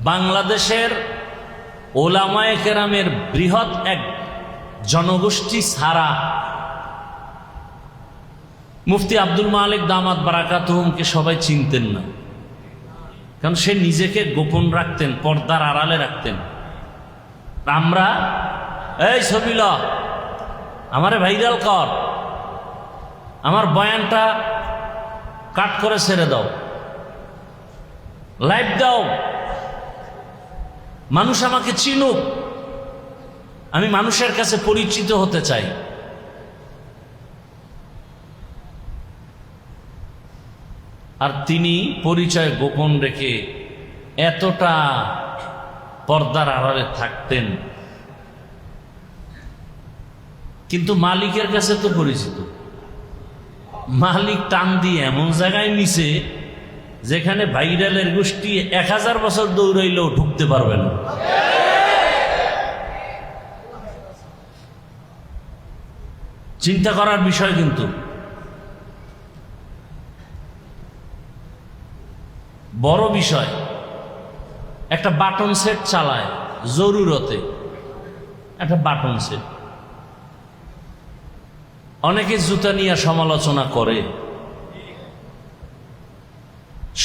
বাংলাদেশের ওলামায়ে কেরামের বৃহৎ এক জনগোষ্ঠী ছাড়া মুফতি আব্দুল মালিক দামাত বারাকাতুহমকে সবাই চিনতেন না। কারণ সে নিজেকে গোপন রাখতেন, পর্দার আড়ালে রাখতেন। আমরা, এই ছবিল আমারে ভাইরাল কর। আমার বয়ানটা কাট করে ছেড়ে দাও। লাইভ দাও। মানুষ আমাকে চিনুক। আমি মানুষের কাছে পরিচিত হতে চাই। আর তিনি পরিচয় গোপন রেখে এতটা পর্দার আড়ালে থাকতেন। কিন্তু মালিকের কাছে তো পরিচিত। মালিক টান দিয়ে এমন জায়গায় নিছে যেখানে ভাইরালের গোষ্ঠী এক হাজার বছর দৌড়াইলেও ঢুকতে পারবে না। চিন্তা করার বিষয় কিন্তু, বড় বিষয়, একটা বাটন সেট চালায় জরুরতে, একটা বাটন সেট। অনেকে জুতা নিয়ে সমালোচনা করে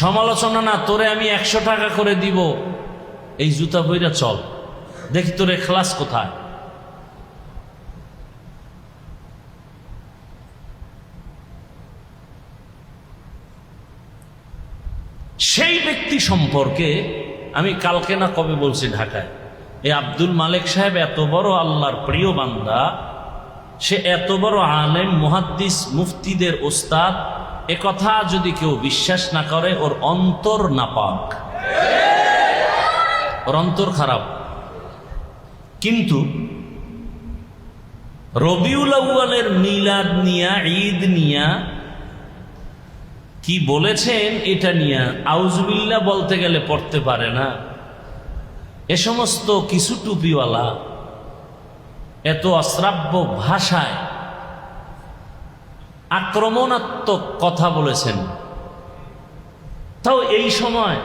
সমালোচনা না, তোরে আমি একশো টাকা করে দিব। এই জুতা বইরা চল। দেখি তোর এখলাস কোথায়। সেই ব্যক্তি সম্পর্কে আমি কালকে না কবে বলছি ঢাকায়। এই আব্দুল মালিক সাহেব এত বড় আল্লাহর প্রিয় বান্দা, সে এত বড় আলেম, মুহাদ্দিস, মুফতিদের ওস্তাদ এ কথা যদি কেউ বিশ্বাস না করে, ওর অন্তর না পাক ওর অন্তর খারাপ। কিন্তু রবিউল আউ্বালের মিলাদ নিয়া, ঈদ নিয়া কি বলেছেন এটা নিয়া আউজবিল্লা বলতে গেলে পড়তে পারে না। এ সমস্ত কিছু টুপিওয়ালা এত অশ্রাব্য ভাষায় আক্রমণাত্মক কথা বলেছেন। তাও এই সময়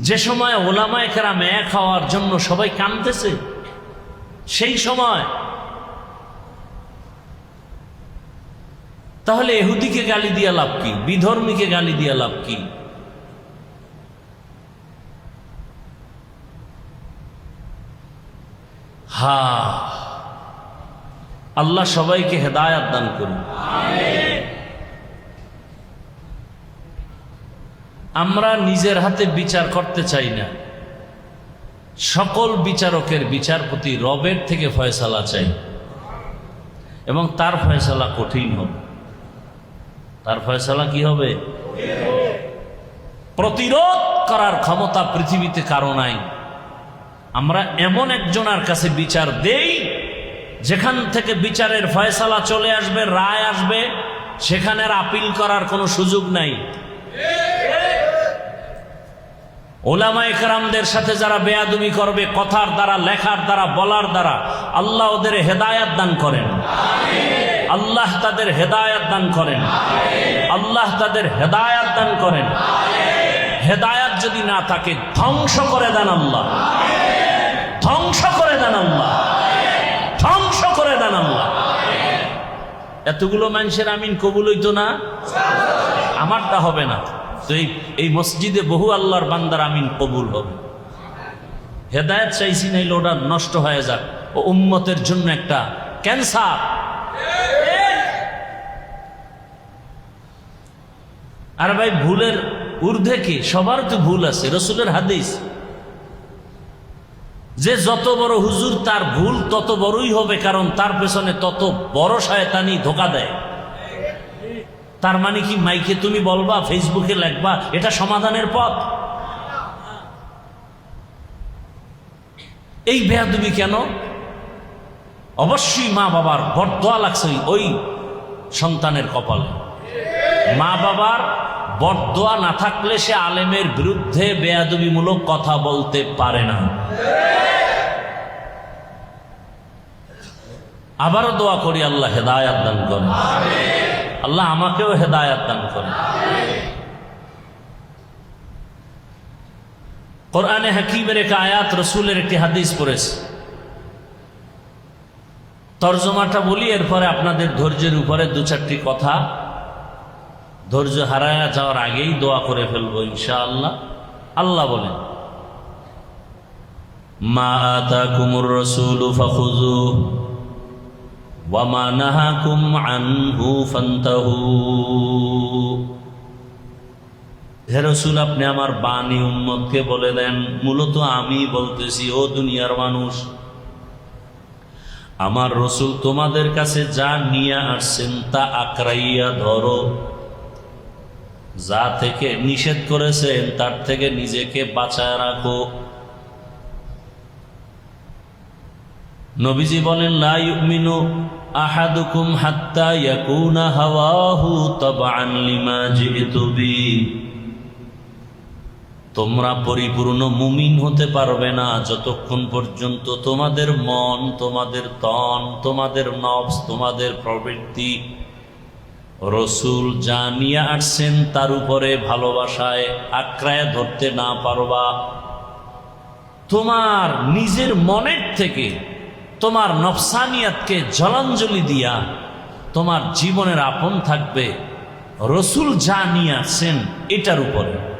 যে সময় ওলামায় কেরাম এক হওয়ার জন্য সবাই কানতেছে সেই সময় তাহলে এহুদিকে গালি দিয়া লাভ কি? বিধর্মীকে গালি দিয়া লাভ কি? হা আল্লাহ সবাইকে হেদায়াত দান করুন। আমরা নিজের হাতে বিচার করতে চাই না। সকল বিচারকের বিচারপতি রবের থেকে ফয়সালা চাই। এবং তার ফয়সালা কঠিন হবে। তার ফয়সালা কি হবে? প্রতিরোধ করার ক্ষমতা পৃথিবীতে কারও নাই। আমরা এমন একজনের কাছে বিচার দেই যেখান থেকে বিচারের ফয়সালা চলে আসবে, রায় আসবে, সেখানে আপিল করার কোনো সুযোগ নাই। ওলামা একরামদের সাথে যারা বেয়াদুমি করবে, কথার দ্বারা, লেখার দ্বারা, বলার দ্বারা, আল্লাহ ওদের হেদায়াত দান করেন। আল্লাহ তাদের হেদায়াত দান করেন। আল্লাহ তাদের হেদায়াত দান করেন। হেদায়াত যদি না থাকে, ধ্বংস করে দেন আল্লাহ। ধ্বংস করে দেন আল্লাহ ধ্বংস করে দেন আল্লাহ এতগুলো মানুষের আমিন কবুল হইতো না? আমারটা হবে না। তো এই এই মসজিদে বহু আল্লাহর বান্দার আমিন কবুল হবে। হেদায়ত চাইছি না ওটা নষ্ট হয়ে যাক। ও উম্মতের জন্য একটা ক্যান্সার। আর ভাই, ভুলের ঊর্ধ্বে কি? সবার তো ভুল আছে। রসুলের হাদিস যে যত বড় হুজুর তার ভুল তত বড়ই হবে, কারণ তার পেছনে তত বড় শয়তানি ধোকা দেয়। তার মানে কি? মাইকে তুমি বলবা, ফেসবুকে লেখবা, এটা সমাধানের পথ। এই বেয়াদুবি কেন? অবশ্যই মা বাবার বরদোয়া লাগছে ওই- সন্তানের কপালে। মা বাবার বরদোয়া না থাকলে সে আলেমের বিরুদ্ধে বেয়াদবিমূলক কথা বলতে পারে না। আবারও দোয়া করি, আল্লাহ হেদায়াত দান করেন। আল্লাহ আমাকেও হেদায়াত দান করেন। কোরআনে হাকিমের এক আয়াত, রসুলের একটি হাদিস পড়েছে। তর্জমাটা বলি, এরপরে আপনাদের ধৈর্যের উপরে দু চারটি কথা। ধৈর্য হারায়া যাওয়ার আগেই দোয়া করে ফেলব, ইনশাআল্লাহ। আল্লাহ বলেন মা রাসূলু ফাখুযুহু ওয়া মা নাহাকুম আনহু ফান্তাহু। আপনি আমার বাণী উম্মতকে বলে দেন। মূলত আমি বলতেছি, ও দুনিয়ার মানুষ, আমার রসুল তোমাদের কাছে যা নিয়ে আসছেন তা আঁকড়াইয়া ধরো। যা থেকে নিষেধ করেছেন, তার থেকে নিজেকে বাঁচায় রাখো। নবীজি বলেন, লা ইউমিনু আহাদুকুম হাত্তা ইয়াকুনা হাওয়াহু তাবআন লিমা জিতু বি। তোমরা পরিপূর্ণ মুমিন হতে পারবে না যতক্ষণ পর্যন্ত তোমাদের মন, তোমাদের তন, তোমাদের নবস তোমাদের প্রবৃত্তি রসুল যা নিয়ে আসছেন, তার উপরে ভালোবাসায় আক্রায় ধরতে না পারবা। তোমার নিজের মনের থেকে তোমার নফসানিয়াতকে জলাঞ্জলি দিয়া তোমার জীবনের আপন থাকবে। রসুল যা নিয়ে আসছেন এটার উপরে।